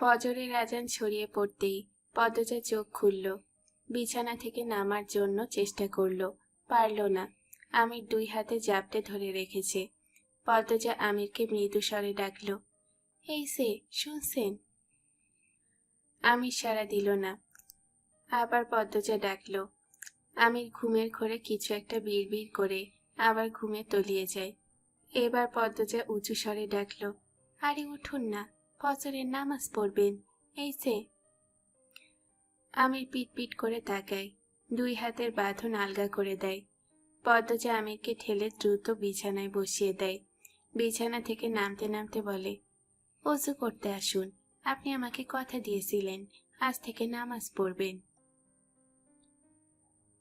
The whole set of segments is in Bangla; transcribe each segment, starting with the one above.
ফজরের আজান ছড়িয়ে পড়তেই পদ্মজা চোখ খুলল। বিছানা থেকে নামার জন্য চেষ্টা করল। পারল না। আমির দুই হাতে জাপটে ধরে রেখেছে। পদ্মজা আমিরকে মৃদু স্বরে ডাকল, এই সে, শুনছেন? আমির সারা দিল না। আবার পদ্মজা ডাকল, আমির ঘুমের ঘরে কিছু একটা বিড়বিড় করে আবার ঘুমে তলিয়ে যায়। এবার পদ্মজা উঁচু স্বরে ডাকল, আরে উঠুন না। ফজরের নামাজ পড়বেন। এই যে। আমির পিট পিট করে তাকায়, দুই হাতের বাঁধন আলগা করে দেয়। পদ্মজা আমিরকে ঠেলে দ্রুত বিছানায় বসিয়ে দেয়। বিছানা থেকে নামতে নামতে বলে অজু করতে আসুন, আপনি আমাকে কথা দিয়েছিলেন, আজ থেকে নামাজ পড়বেন।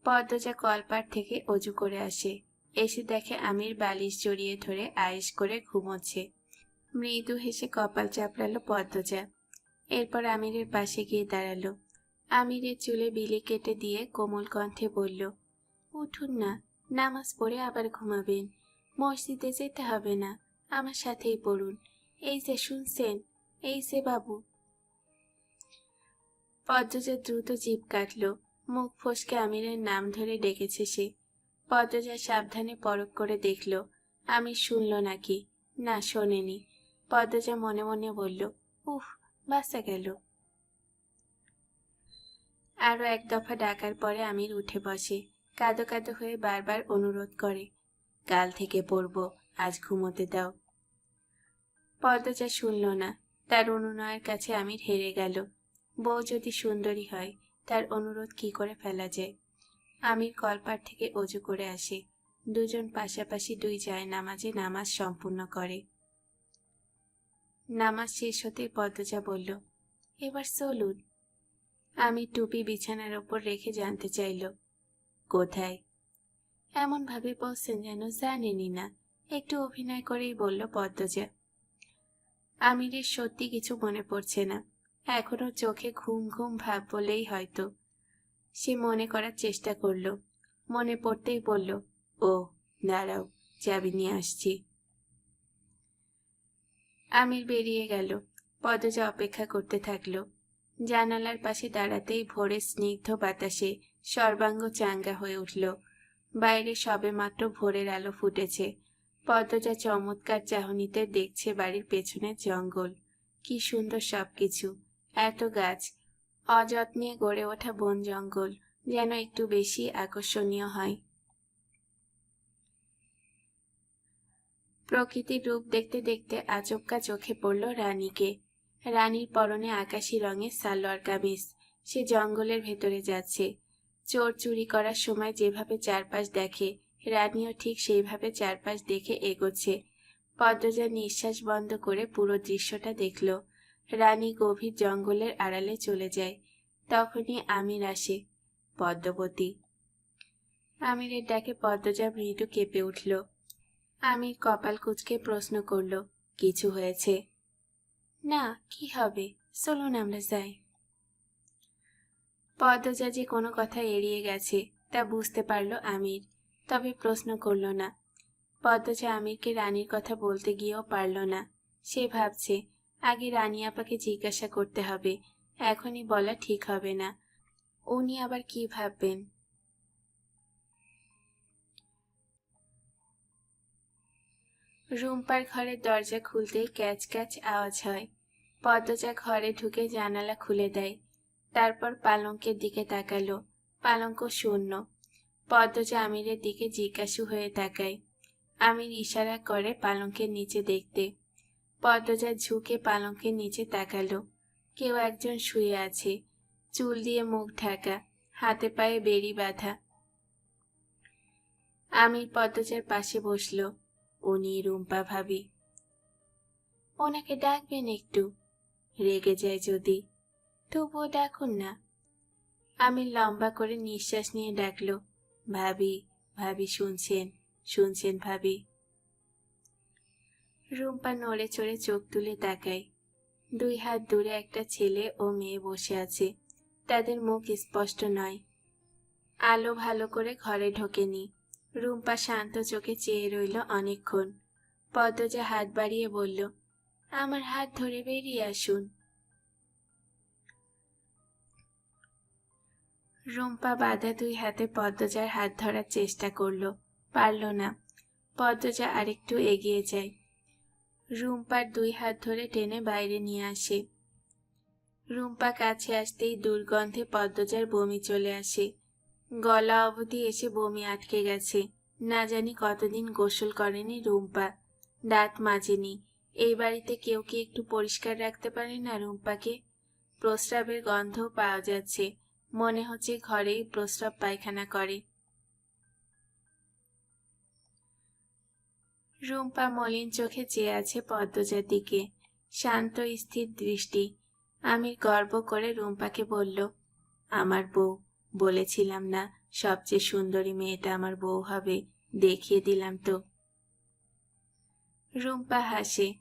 পদ্মজা কলপার থেকে অজু করে আসে। এসে দেখে আমির বালিশ জড়িয়ে ধরে আয়েশ করে ঘুমোচ্ছে। মৃদু হেসে কপাল চাপড়ালো পদ্মজা। এরপর আমিরের পাশে গিয়ে দাঁড়াল। আমিরের চুলে বিলি কেটে দিয়ে কোমল কণ্ঠে বলল, উঠুন না, নামাজ পড়ে আবার ঘুমাবেন। মসজিদে যেতে হবে না, আমার সাথেই পড়ুন। এই যে শুনছেন, এই যে বাবু। পদ্মজা দ্রুত জিভ কাটল, মুখ ফসকে আমিরের নাম ধরে ডেকেছে সে। পদ্মজা সাবধানে পরখ করে দেখল আমি শুনল নাকি? না, শোনেনি। পদ্মজা মনে মনে বলল, উফ বাসা গেল। আরও এক দফা ডাকার পরে আমির উঠে বসে, কাঁদো কাঁদো হয়ে বারবার অনুরোধ করে, কাল থেকে পড়ব, আজ ঘুমোতে দাও। পদ্মজা শুনল না, তার অনুনয়ের কাছে আমির হেরে গেল। বউ যদি সুন্দরী হয়, তার অনুরোধ কি করে ফেলা যায়? আমির কলপার থেকে অজু করে আসে। দুজন পাশাপাশি দুই যায় নামাজে নামাজ সম্পূর্ণ করে। নামাজ শেষ হতে পদ্মজা বলল, এবার চলুন। আমি টুপি বিছানার ওপর রেখে জানতে চাইল, কোথায়? এমন ভাবে বলছেন যেন জানেনি না। একটু অভিনয় করেই বলল পদ্মজা, আমিরের সত্যি কিছু মনে পড়ছে না। এখনও চোখে ঘুম ঘুম ভাব বলেই হয়তো। সে মনে করার চেষ্টা করল, মনে পড়তেই বলল ও দাঁড়াও, চাবি নিয়ে আসছি। আমির বেরিয়ে গেল। পদজা অপেক্ষা করতে থাকল। জানালার পাশে দাঁড়াতেই ভোরের স্নিগ্ধ বাতাসে সর্বাঙ্গ চাঙ্গা হয়ে উঠল। বাইরে সবেমাত্র ভোরের আলো ফুটেছে। পদ্মজা চমৎকার চাহনিতে দেখছে বাড়ির পেছনে জঙ্গল। কি সুন্দর সবকিছু। এত গাছ। অযত্নে গড়ে ওঠা বন জঙ্গল যেন একটু বেশি আকর্ষণীয় হয়। প্রকৃতির রূপ দেখতে দেখতে আচমকা চোখে পড়ল রানীকে। রানীর পরনে আকাশি রঙের সালোয়ার কামিজ। সে জঙ্গলের ভেতরে যাচ্ছে। চোর চুরি করার সময় যেভাবে চারপাশ দেখে, রানীও ঠিক সেইভাবে চারপাশ দেখে এগোচ্ছে। পদ্মজা নিঃশ্বাস বন্ধ করে পুরো দৃশ্যটা দেখল। রানী গভীর জঙ্গলের আড়ালে চলে যায়। তখনই আমির আসে পদ্মবতী আমিরের ডাকে পদ্মজা মৃদু কেঁপে উঠল। আমির কপাল কুচকে প্রশ্ন করল, কিছু হয়েছে? না, কি হবে? চলুন আমরা যাই। পদ্মজা যে কোনো কথা এড়িয়ে গেছে, তা বুঝতে পারল আমির, তবে প্রশ্ন করল না। পদ্মজা আমিরকে রানীর কথা বলতে গিয়েও পারল না। সে ভাবছে, আগে রানী আপাকে জিজ্ঞাসা করতে হবে, এখনই বলা ঠিক হবে না। উনি আবার কি ভাববেন? রুম্পার ঘরের দরজা খুলতেই ক্যাচ ক্যাচ আওয়াজ হয়। পদ্মজা ঘরে ঢুকে জানালা খুলে দেয়। তারপর পালঙ্কের দিকে তাকালো। পালঙ্ক শূন্য। পদ্মজা আমিরের দিকে জিজ্ঞাসু হয়ে তাকায়। আমির ইশারা করে পালঙ্কের নিচে দেখতে। পদ্মজা ঝুঁকে পালঙ্কের নিচে তাকালো। কেউ একজন শুয়ে আছে। চুল দিয়ে মুখ ঢাকা। হাতে পায়ে বেড়ি বাঁধা। আমির পদ্মজার পাশে বসল। উনি রুম্পা ভাবি। ওনাকে ডাকবেন একটু, রেগে যায় যদি। তবুও ডাকুন না। আমি লম্বা করে নিঃশ্বাস নিয়ে ডাকলো, ভাবি ভাবি শুনছেন শুনছেন ভাবি। রুম্পা নড়ে চড়ে চোখ তুলে তাকায়। দুই হাত দূরে একটা ছেলে ও মেয়ে বসে আছে। তাদের মুখ স্পষ্ট নয়। আলো ভালো করে ঘরে ঢোকেনি। রুম্পা শান্ত চোখে চেয়ে রইল অনেকক্ষণ। পদ্মজা হাত বাড়িয়ে বলল, আমার হাত ধরে বেরিয়ে আসুন। রুম্পা বাধা দুই হাতে পদ্মজার হাত ধরার চেষ্টা করল, পারল না। পদ্মজা আরেকটু এগিয়ে যায়। রুম্পার দুই হাত ধরে টেনে বাইরে নিয়ে আসে। রুম্পা কাছে আসতেই দুর্গন্ধে পদ্মজার বমি চলে আসে। গলা অবধি এসে বমি আটকে গেছে। না জানি কতদিন গোসল করেনি রুম্পা। দাঁত মাজেনি। এই বাড়িতে কেউ কি একটু পরিষ্কার রাখতে পারে না রুম্পাকে? প্রস্রাবের গন্ধও পাওয়া যাচ্ছে। মনে হচ্ছে ঘরেই প্রস্রাব পায়খানা করে। রুম্পা মলিন চোখে চেয়ে আছে পদ্মজার দিকে। শান্ত, স্থির দৃষ্টি। আমির গর্ব করে রুম্পাকে বলল, আমার বউ। বলেছিলাম না, সবচেয়ে সুন্দরী মেয়েটা আমার বউ হবে, দেখিয়ে দিলাম তো। রুম্পা হাসে,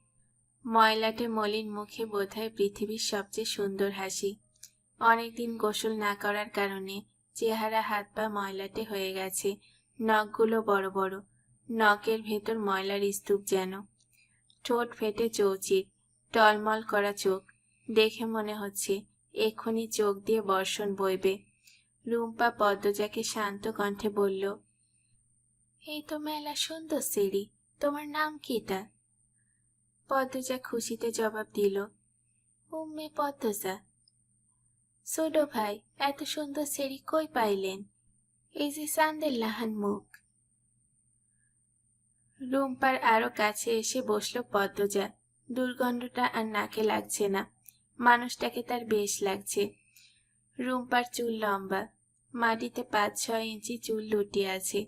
ময়লাটে মলিন মুখে বোধহয় পৃথিবীর সবচেয়ে সুন্দর হাসি। অনেকদিন গোসল না করার কারণে চেহারা হাত পা ময়লাটে হয়ে গেছে, নখগুলো বড় বড়, নখের ভেতর ময়লার স্তূপ যেন। ঠোঁট ফেটে চৌচির, টলমল করা চোখ, দেখে মনে হচ্ছে এক্ষুনি চোখ দিয়ে বর্ষণ বইবে। রুম্পা পদ্মজাকে শান্ত কণ্ঠে বলল, এই তো মেলা সুন্দর সিঁড়ি। তোমার নাম কিটা পদ্মজা খুশিতে জবাব দিল, উম্মে পদ্মজা। ছোটো ভাই, এত সুন্দর সিঁড়ি কই পাইলেন? এই যে চান্দের লাহান মুখ। রুম্পার আরও কাছে এসে বসল পদ্মজা। দুর্গন্ধটা আর নাকে লাগছে না। মানুষটাকে তার বেশ লাগছে। রুম্পার চুল লম্বা। মাটিতে পাঁচ ছয় ইঞ্চি চুল লুটিয়ে আছে,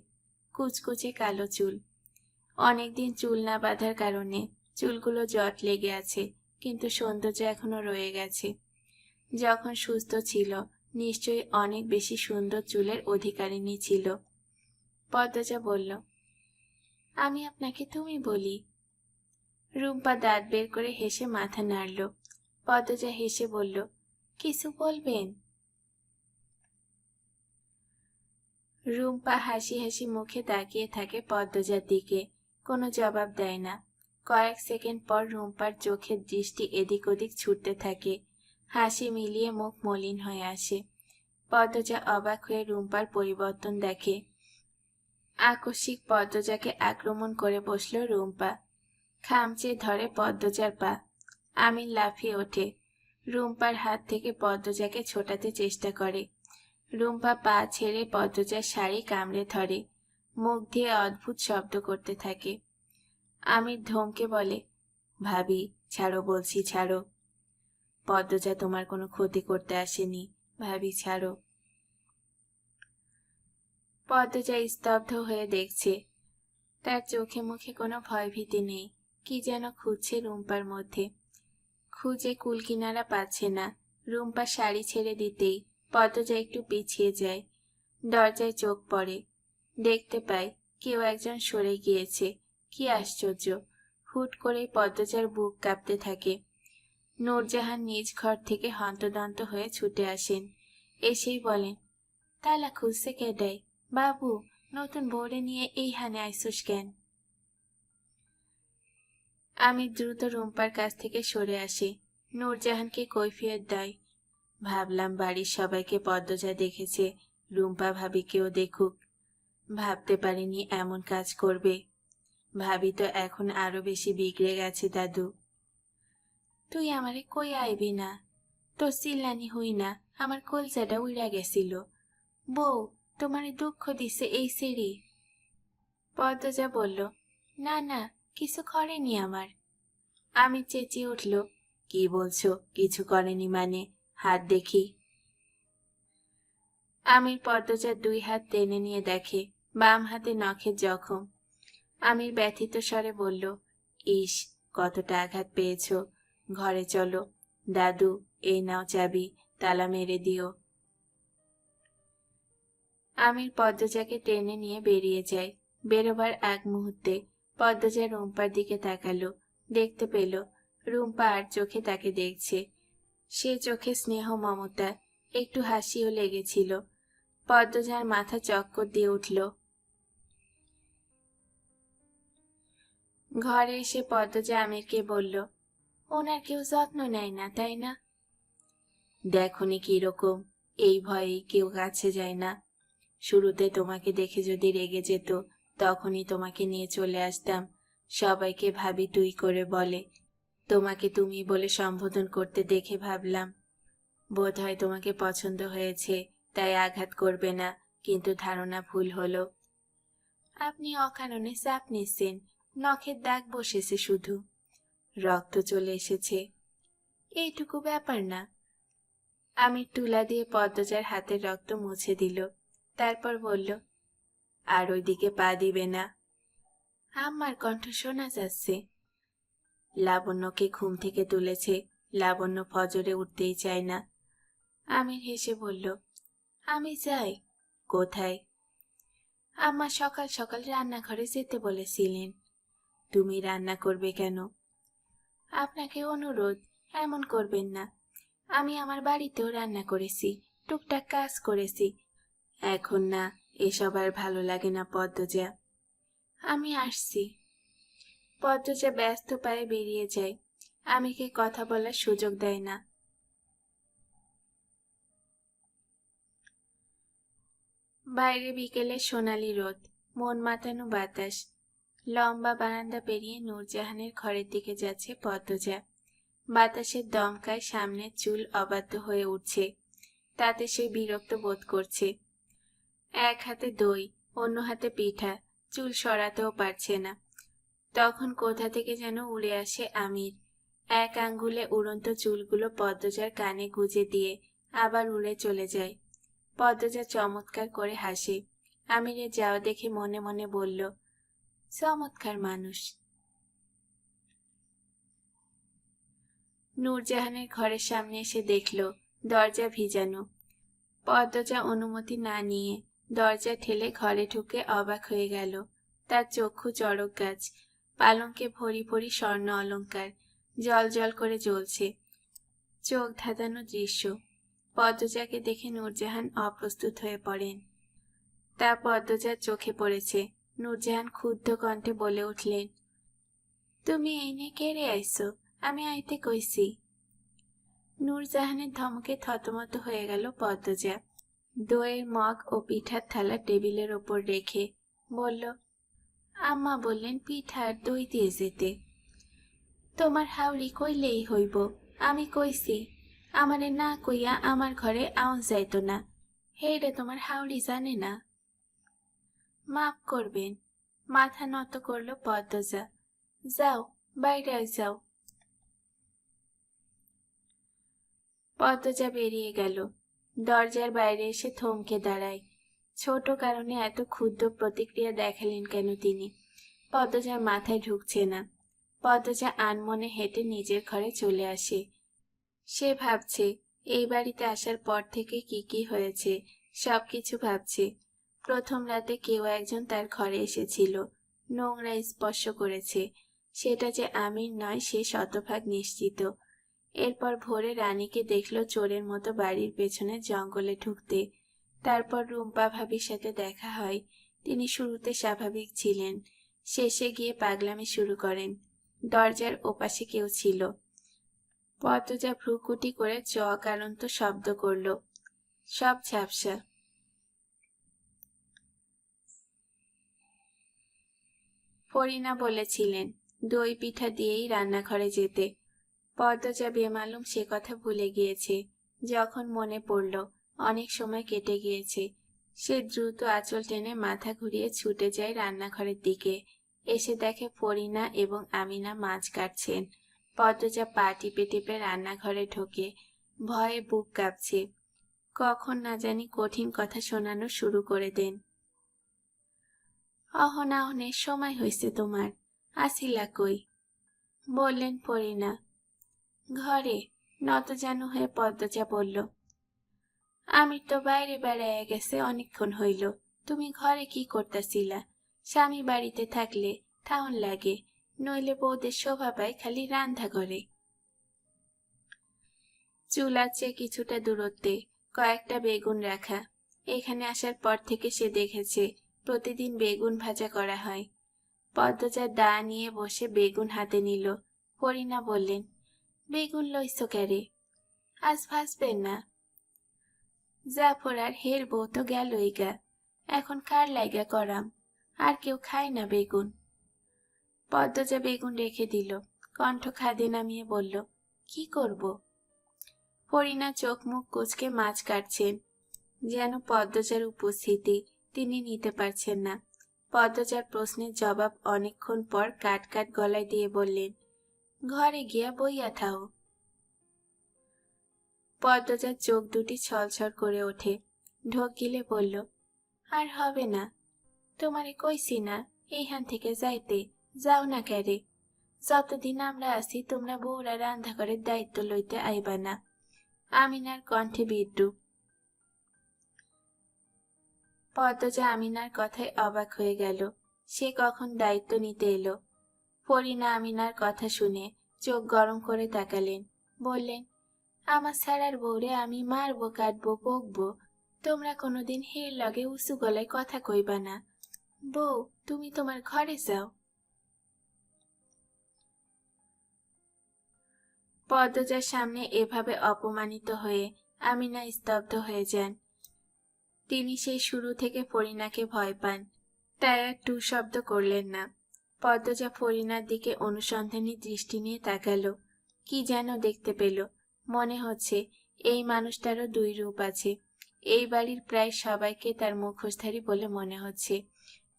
কুচকুচে কালো চুল। অনেকদিন চুল না বাঁধার কারণে চুলগুলো জট লেগে আছে, কিন্তু সৌন্দর্য এখনও রয়ে গেছে। যখন সুস্থ ছিল, নিশ্চয়ই অনেক বেশি সুন্দর চুলের অধিকারিণী ছিল। পদ্মজা বলল, আমি আপনাকে তুমি বলি। রুম্পা দাঁত বের করে হেসে মাথা নাড়ল। পদ্মজা হেসে বলল, কিছু বলবেন? রুম্পা হাসি হাসি মুখে তাকিয়ে থাকে পদ্মজার দিকে। কোনো জবাব দেয় না। কয়েক সেকেন্ড পর রুম্পার চোখের দৃষ্টি এদিক ওদিক ছুটতে থাকে। হাসি মিলিয়ে মুখ মলিন হয়ে আসে। পদ্মজা অবাক হয়ে রুম্পার পরিবর্তন দেখে। আকস্মিক পদ্মজাকে আক্রমণ করে বসল রুম্পা। খামচে ধরে পদ্মজার পা। আমিন লাফিয়ে ওঠে। রুম্পার হাত থেকে পদ্মজাকে ছোটাতে চেষ্টা করে। রুম্পা পা ছেড়ে পদ্মজার শাড়ি কামড়ে ধরে। মুখ দিয়ে অদ্ভুত শব্দ করতে থাকে। আমির ধমকে বলে, ভাবি, ছাড়ো বলছি, ছাড়ো। পদ্মজা তোমার কোনো ক্ষতি করতে আসেনি, ভাবি, ছাড়ো। পদ্মজা স্তব্ধ হয়ে দেখছে, তার চোখে মুখে কোনো ভয়ভীতি নেই। কি যেন খুঁজছে রুম্পার মধ্যে। খুঁজে কুলকিনারা পাচ্ছে না। রুম্পা শাড়ি ছেড়ে দিতেই পদ্মজা একটু পিছিয়ে যায়। দরজায় চোখ পড়ে। দেখতে পাই কেউ একজন সরে গিয়েছে। কি আশ্চর্য! হুট করে পদ্মজার বুক কাঁপতে থাকে। নূরজাহান নিজ ঘর থেকে হন্তদন্ত হয়ে ছুটে আসেন। এসেই বলেন, তালা খুঁজছে কে দেয় বাবু, নতুন বোর্ডে নিয়ে এই হানে আইসুস কেন? আমি দ্রুত রুম্পার কাছ থেকে সরে আসি। নূরজাহানকে কৈফিয়ত দেয়। ভাবলাম বাড়ির সবাইকে পদ্মজা দেখেছে, রুম্পা ভাবিকেও দেখুক। ভাবতে পারিনি এমন কাজ করবে। ভাবি তো এখন আরও বেশি বিগড়ে গেছে দাদু। তুই আমারে কই আইবি না? তোর চিল্লানি হই না, আমার কলজাটা উড়া গেছিল। বউ, তোমারে দুঃখ দিছে এই সিঁড়ি। পদ্মজা বলল, না না, কিছু করেনি আমার। আমি চেঁচিয়ে উঠল, কি বলছো, কিছু করেনি মানে? হাত দেখি। আমির পদ্মজার দুই হাত টেনে নিয়ে দেখে, বাম হাতে নখের জখম। আমির ব্যথিত স্বরে বলল, ইস, কতটা আঘাত পেয়েছ। ঘরে চলো। দাদু, এই নাও চাবি, তালা মেরে দিও। আমির পদ্মজাকে টেনে নিয়ে বেরিয়ে যায়। বেরোবার এক মুহূর্তে পদ্মজা রুম্পার দিকে তাকালো, দেখতে পেল, রুম্পা আর চোখে তাকে দেখছে। সে চোখে স্নেহ মমতা, একটু হাসিও লেগেছিল। পদ্মজার মাথা চক্কর দিয়ে উঠল। ঘরে এসে পদ্মজা আমিরকে বলল, ওনার কেউ যত্ন নেয় না, তাই না? দেখনি কীরকম, এই ভয়েই কেউ কাছে যায় না। শুরুতে তোমাকে দেখে যদি রেগে যেত, তখনই তোমাকে নিয়ে চলে আসতাম। সবাইকে ভাবি তুই করে বলে তোমাকে তুমি বলে সম্বোধন করতে দেখে ভাবলাম। বোধ হয় তোমাকে পছন্দ হয়েছে, তাই আঘাত করবে না, কিন্তু ধারণা ভুল হলো। আপনি অকারণে চাপ নিচ্ছেন, নখের দাগ বসেছে শুধু। রক্ত চলে এসেছে। এইটুকু ব্যাপার না। আমি তুলা দিয়ে পদ্মজার হাতের রক্ত মুছে দিল, তারপর বলল, আর ওইদিকে পা দিবে না। আমার কণ্ঠ শোনা যাচ্ছে। লাবণ্যকে ঘুম থেকে তুলেছে। লাবণ্য ফজরে উঠতেই চায় না। আমির হেসে বলল, আমি যাই। কোথায়? আম্মা সকাল সকাল রান্নাঘরে যেতে বলেছিলেন। তুমি রান্না করবে কেন? আপনাকে অনুরোধ, এমন করবেন না। আমি আমার বাড়িতেও রান্না করেছি, টুকটাক কাজ করেছি। এখন না, এসব আর ভালো লাগে না পদ্মজা। আমি আসছি। পদ্মজা ব্যস্ত পায়ে বেরিয়ে যায়। আমিকে কথা বলার সুযোগ দেয় না। বাইরে বিকেলে সোনালি রোদ, মন মাতানো বাতাস। লম্বা বারান্দা পেরিয়ে নূরজাহানের ঘরের দিকে যাচ্ছে পদ্মজা। বাতাসের দমকায় সামনের চুল অবাধ্য হয়ে উঠছে। তাতে সে বিরক্ত বোধ করছে। এক হাতে দই, অন্য হাতে পিঠা, চুল সরাতেও পারছে না। তখন কোথা থেকে যেন উড়ে আসে আমির। এক আঙ্গুলে উড়ন্ত চুলগুলো পদ্মজার কানে গুজে দিয়ে আবার উড়ে চলে যায়। পদ্মজা চমৎকার করে হাসে। আমিরের যাওয়া দেখে মনে মনে বলল, চমৎকার মানুষ। নূরজাহানের ঘরের সামনে এসে দেখল, দরজা ভিজানো। পদ্মজা অনুমতি না নিয়ে দরজা ঠেলে ঘরে ঢুকে অবাক হয়ে গেল। তার চক্ষু চড়ক গাছ পালঙ্কে ভরি ভরি স্বর্ণ অলংকার জল জল করে জ্বলছে চোখ ধাঁধানো দৃশ্য। পদ্মজাকে দেখে নূরজাহান অপ্রস্তুত হয়ে পড়েন। তা পদ্মজার চোখে পড়েছে। নূরজাহান ক্ষুদ্ধ কণ্ঠে বলে উঠলেন, তুমি এই নিয়ে কেড়ে আইসো আমি আইতে কইছি। নূরজাহানের ধমকে থতমত হয়ে গেল পদ্মজা। দইয়ের মগ ও পিঠার থালা টেবিলের ওপর রেখে বলল আম্মা বললেন, পিঠার দই দিয়ে যেতে। তোমার হাওড়ি কইলেই হইব। আমি কইছি, আমারে না কইয়া আমার ঘরে আউন যাইত না। হেরে তোমার হাওড়ি জানে না। মাফ করবেন, মাথা নত করল পদ্মজা। যাও, বাইরে যাও। পদ্মজা বেরিয়ে গেল। দরজার বাইরে এসে থমকে দাঁড়ায়। ছোট কারণে এত ক্ষুদ্র প্রতিক্রিয়া দেখালেন কেন তিনি? পদ্মজার মাথায় ঢুকছে না। পদ্মজা আনমনে হেঁটে নিজের ঘরে চলে আসে। সে ভাবছে, এই বাড়িতে আসার পর থেকে কি কি হয়েছে সব কিছু ভাবছে। প্রথম রাতে কেউ একজন তার ঘরে এসেছিল, নোংরা স্পর্শ করেছে। সেটা যে আমির নয়, সে শতভাগ নিশ্চিত। এরপর ভোরে রানীকে দেখল চোরের মতো বাড়ির পেছনে জঙ্গলে ঢুকতে। তারপর রুম্পা ভাবির সাথে দেখা হয়। তিনি শুরুতে স্বাভাবিক ছিলেন, শেষে গিয়ে পাগলামি শুরু করেন। দরজার ওপাশে কেউ ছিল। পদ্মজা ভ্রুকুটি করে চ কারন্ত শব্দ করল, সব ঝাপসা। ফরিনা বলেছিলেন, দই পিঠা দিয়েই রান্নাঘরে যেতে। পদ্মজা বেমালুম সে কথা ভুলে গিয়েছে, যখন মনে পড়ল অনেক সময় কেটে গিয়েছে। সে দ্রুত আঁচল টেনে মাথা ঘুরিয়ে ছুটে যায় রান্নাঘরের দিকে। এসে দেখে ফরিনা এবং আমিনা মাছ কাটছেন। পদ্মজা পা টিপে টিপে রান্নাঘরে ঢোকে। ভয়ে বুক কাঁপছে। কখন না জানি কঠিন কথা শোনানো শুরু করে দেন। অহনাহনের সময় হয়েছে তোমার। আসিলা কই? বললেন পরিনা ঘরে, নত যেন হয়ে পদ্মজা বলল আমি তো বাইরে বেড়াইয়া গেছে অনেকক্ষণ হইল। তুমি ঘরে কি করতেছিলা? স্বামী বাড়িতে থাকলে ঠাউন লাগে, নইলে বৌদের শোভা পায় খালি রান্ধা করে চুলার চেয়ে কিছুটা দূরত্বে, কয়েকটা বেগুন রাখা। এখানে আসার পর থেকে সে দেখেছে প্রতিদিন বেগুন ভাজা করা হয়। পদ্মজা দা নিয়ে বসে বেগুন হাতে নিল। পরিনা বললেন, বেগুন লইছ ক্যারে আজ ভাসবেন না। জাফর আর হের বউ তো গেলই গা। এখন কার লাইগা করাম? আর কেউ খায় না বেগুন। পদ্মজা বেগুন রেখে দিল। কণ্ঠ খাদে নামিয়ে বলল, কি করব? পরিণা চোখ মুখ কুচকে মাছ কাটছেন যেন পদ্মজার উপস্থিতি তিনি নিতে পারছেন না। পদ্মজার প্রশ্নের জবাব অনেকক্ষণ পর কাট কাট গলায় দিয়ে বললেন, ঘরে গিয়া বইয়া থাও। পদ্মজার চোখ দুটি ছলছল করে ওঠে। ঢোক গিলে বলল, আর হবে না। তোমারে কইছি না, এইখান থেকে যাইতে। যাও না ক্যারে যতদিন আমরা আছি, তোমরা বউরা রান্না ঘরের দায়িত্ব লইতে আইবা না। আমিনার কণ্ঠে বিদ্রুপ পদ্মজা আমিনার কথায় অবাক হয়ে গেল। সে কখন দায়িত্ব নিতে এলো? ফরিনা আমিনার কথা শুনে চোখ গরম করে তাকালেন। বললেন আমার সারার বউরে আমি মারবো, কাটবো, বকবো। তোমরা কোনোদিন হের লগে উঁচু গলায় কথা কইবা না। বউ, তুমি তোমার ঘরে যাও। পদ্মজার সামনে এভাবে অপমানিত হয়ে আমিনা স্তব্ধ হয়ে যান। তিনি সেই শুরু থেকে ফরিনাকে ভয় পান। তাই আর টু শব্দ করলেন না। পদ্মজা ফরিনার দিকে অনুসন্ধানী দৃষ্টি নিয়ে তাকালো। কি যেন দেখতে পেল। মনে হচ্ছে, এই মানুষটারও দুই রূপ আছে। এই বাড়ির প্রায় সবাইকে তার মুখোশধারী বলে মনে হচ্ছে।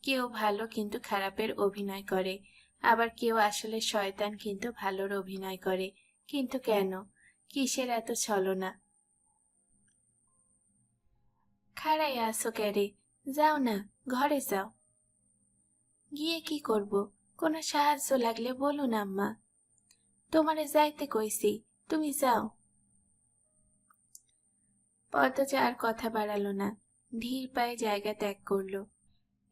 কেউ ভালো কিন্তু খারাপের অভিনয় করে। আবার কেউ আসলে শয়তান কিন্তু ভালোর অভিনয় করে। কিন্তু কেন? কিসের এত ছলনা? খাড়াই আসো ক্যারে যাও না, ঘরে যাও। গিয়ে কি করব? কোনো সাহায্য লাগলে বলুন আম্মা। তোমারে যাইতে কইছি, তুমি যাও। পদ্মজা আর কথা বাড়ালো না। ধীর পায়ে জায়গা ত্যাগ করল।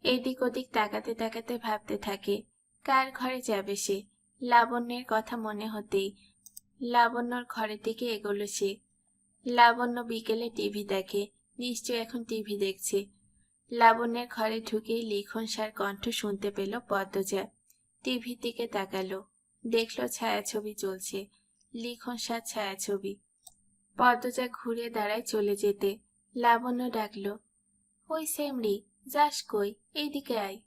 এদিক ওদিক তাকাতে তাকাতে ভাবতে থাকে, কার ঘরে যাবে সে? লাবণ্যের কথা মনে হতেই লাবণ্যর ঘরের দিকে এগোলো সে। লাবণ্য বিকেলে টিভি দেখে, নিশ্চয় এখন টিভি দেখছে। লাবণ্যের ঘরে ঢুকেই লিখন সার কণ্ঠ শুনতে পেল পদ্মজা। টিভির দিকে তাকালো, দেখল ছায়াছবি চলছে। লিখন সার ছায়াছবি। পদ্মজা ঘুরে দাঁড়ায় চলে যেতে। লাবণ্য ডাকলো, ওই সেমরি যাস কই, এইদিকে আয়।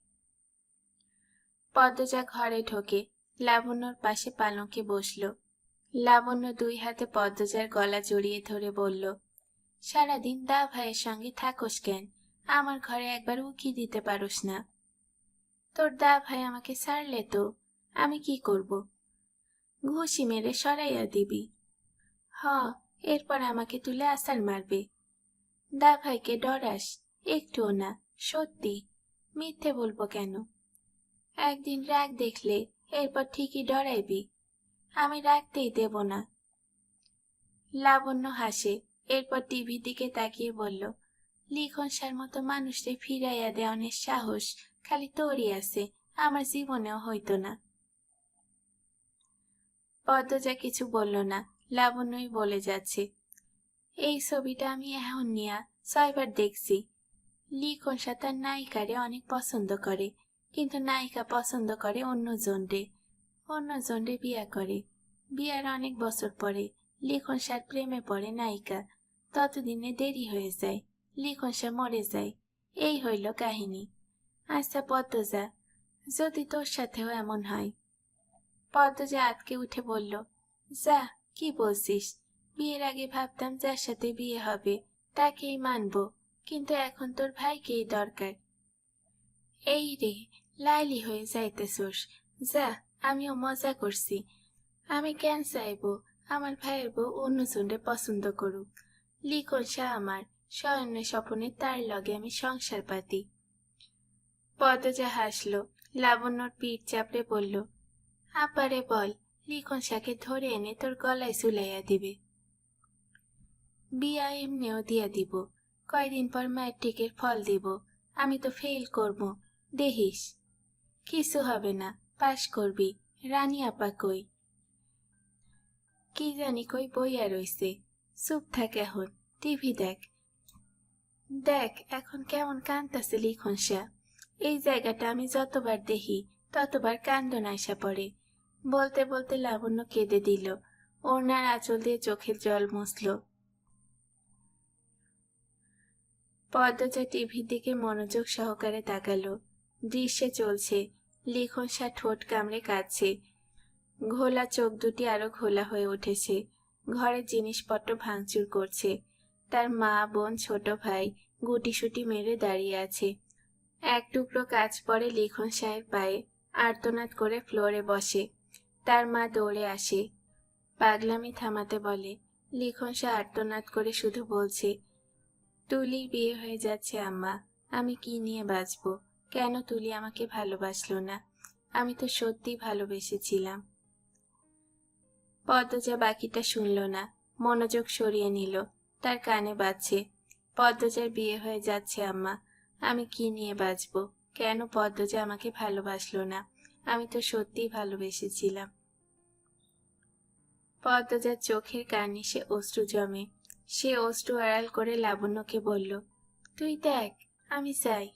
পদ্মজা ঘরে ঢোকে, লাবণ্যর পাশে পালঙ্কে বসল। লাবণ্য দুই হাতে পদ্মজার গলা জড়িয়ে ধরে বলল, সারাদিন দা ভাইয়ের সঙ্গে থাকোস কেন? আমার ঘরে একবার উকি দিতে পারোস না। তোর দা ভাই আমাকে ছাড়লে তো, আমি কি করব? ঘুষি মেরে সরাইয়া দিবি। হ এরপর আমাকে তুলে আসার মারবে। দা ভাইকে ডরাস, একটুও না, সত্যি। মিথ্যে বলব কেন? একদিন রাগ দেখলে এরপর ঠিকই ডরাইবি। আমি রাখতেই দেব না। লাবণ্য হাসে, এরপর টিভির দিকে তাকিয়ে বলল, লিখন সার মতো মানুষকে ফিরাইয়া দেওয়ানের সাহস খালি তোরই আছে, আমার জীবনেও হইতো না। পদ্মজা কিছু বলল না লাবণ্যই বলে যাচ্ছে, এই ছবিটা আমি এখন নিয়া ছয়বার দেখছি। লিখন সার তার নায়িকারে অনেক পছন্দ করে, কিন্তু নায়িকা পছন্দ করে অন্য জনরে। অন্য জনরে বিয়া করে। বিয়ার অনেক বছর পরে লিখন সার প্রেমে পড়ে নায়িকা। ততদিনে দেরি হয়ে যায় লিখন সে মরে যায়। এই হইল কাহিনী। আচ্ছা পদ্মজা, যদি তোর সাথেও এমন হয়? পদ্মজা আটকে উঠে বলল, যা কি বলছিস? বিয়ের আগে ভাবতাম যার সাথে বিয়ে হবে, তাকেই মানব, কিন্তু এখন তোর ভাইকেই দরকার। এই রে, লাইলি হয়ে যাইতেছোস। যা, আমিও মজা করছি। আমি কেন চাইব? আমার ভাইয়ের বউ অন্য অন্যজনরে পছন্দ করুক। লিখন শাহ আমার শয়ন্য স্বপনে তার লগে আমি সংসার পাতি। পদজা হাসলো, লাবণ্যর পিঠ চাপড়ে বলল, আপারে বল লিখন শাকে ধরে এনে তোর গলায় ঝুলাইয়া দিবে বিয়া এমনিও দিয়া দিব কয়দিন পর ম্যাট্রিকের ফল দিব আমি তো ফেল করব দেহিস কিছু হবে না পাশ করবি রানী আপা কই কি জানি কই বইয়া রইছে চুপ থাক এখন টিভি দেখ দেখ এখন কেমন কান্দাছে লিখন শাহ এই জায়গাটা আমি যতবার দেখি ততবার কান্দন আইসা পড়ে বলতে বলতে লাবণ্য কেঁদে দিল। ওনার আঁচল দিয়ে চোখের জল মুছল। পদ্মজা টিভির দিকে মনোযোগ সহকারে তাকালো। দৃশ্যে চলছে, লিখন শাহ ঠোঁট কামড়ে কাঁদছে। ঘোলা চোখ দুটি আরও ঘোলা হয়ে উঠেছে। ঘরের জিনিসপত্র ভাঙচুর করছে। তার মা, বোন, ছোট ভাই গুটিসুটি মেরে দাঁড়িয়ে আছে। এক টুকরো কাজ পরে লিখন শাহের পায়ে আর্তনাদ করে ফ্লোরে বসে। তার মা দৌড়ে আসে। পাগলামি থামাতে বলে, লিখন সে আর্তনাদ করে শুধু বলছে তুলির বিয়ে হয়ে যাচ্ছে আম্মা, আমি কি নিয়ে বাঁচব? কেন তুলি আমাকে ভালোবাসলো না? আমি তো সত্যি ভালোবেসেছিলাম। পদ্মজা বাকিটা শুনল না, মনোযোগ সরিয়ে নিল, তার কানে বাজছে, পদ্মজার বিয়ে হয়ে যাচ্ছে আম্মা, আমি কি নিয়ে বাঁচবো? কেন পদ্মজা আমাকে ভালোবাসলো না? আমি তো সত্যিই ভালোবেসেছিলাম। পদ্মজার চোখের কার্নিশে অশ্রু জমে। সে অশ্রু আড়াল করে লাবণ্যকে বলল, তুই দেখ, আমি চাই।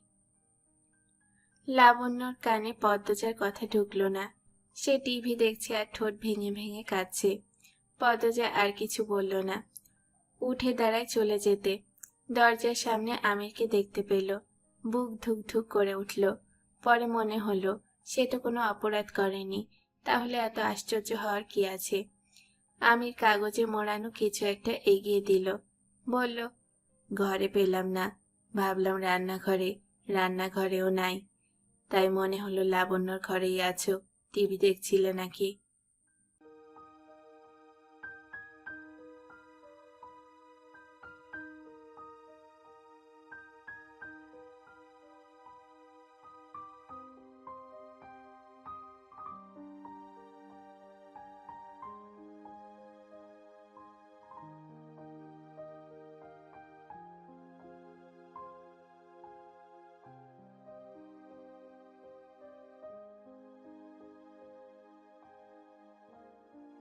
লাবণ্যর কানে পদ্মজার কথা ঢুকলো না। সে টিভি দেখছে আর ঠোঁট ভেঙে ভেঙে কাঁদছে। পদ্মজা আর কিছু বলল না। উঠে দাঁড়ায় চলে যেতে। দরজার সামনে আমিরকে দেখতে পেল। বুক ধুক ধুক করে উঠল। পরে মনে হলো সে তো কোনো অপরাধ করেনি। তাহলে এত আশ্চর্য হওয়ার কি আছে? আমির কাগজে মোড়ানো কিছু একটা এগিয়ে দিল। বলল, ঘরে পেলাম না। ভাবলাম রান্নাঘরে। রান্নাঘরেও নাই। তাই মনে হলো লাবণ্যর ঘরেই আছো। টিভি দেখছিলে নাকি?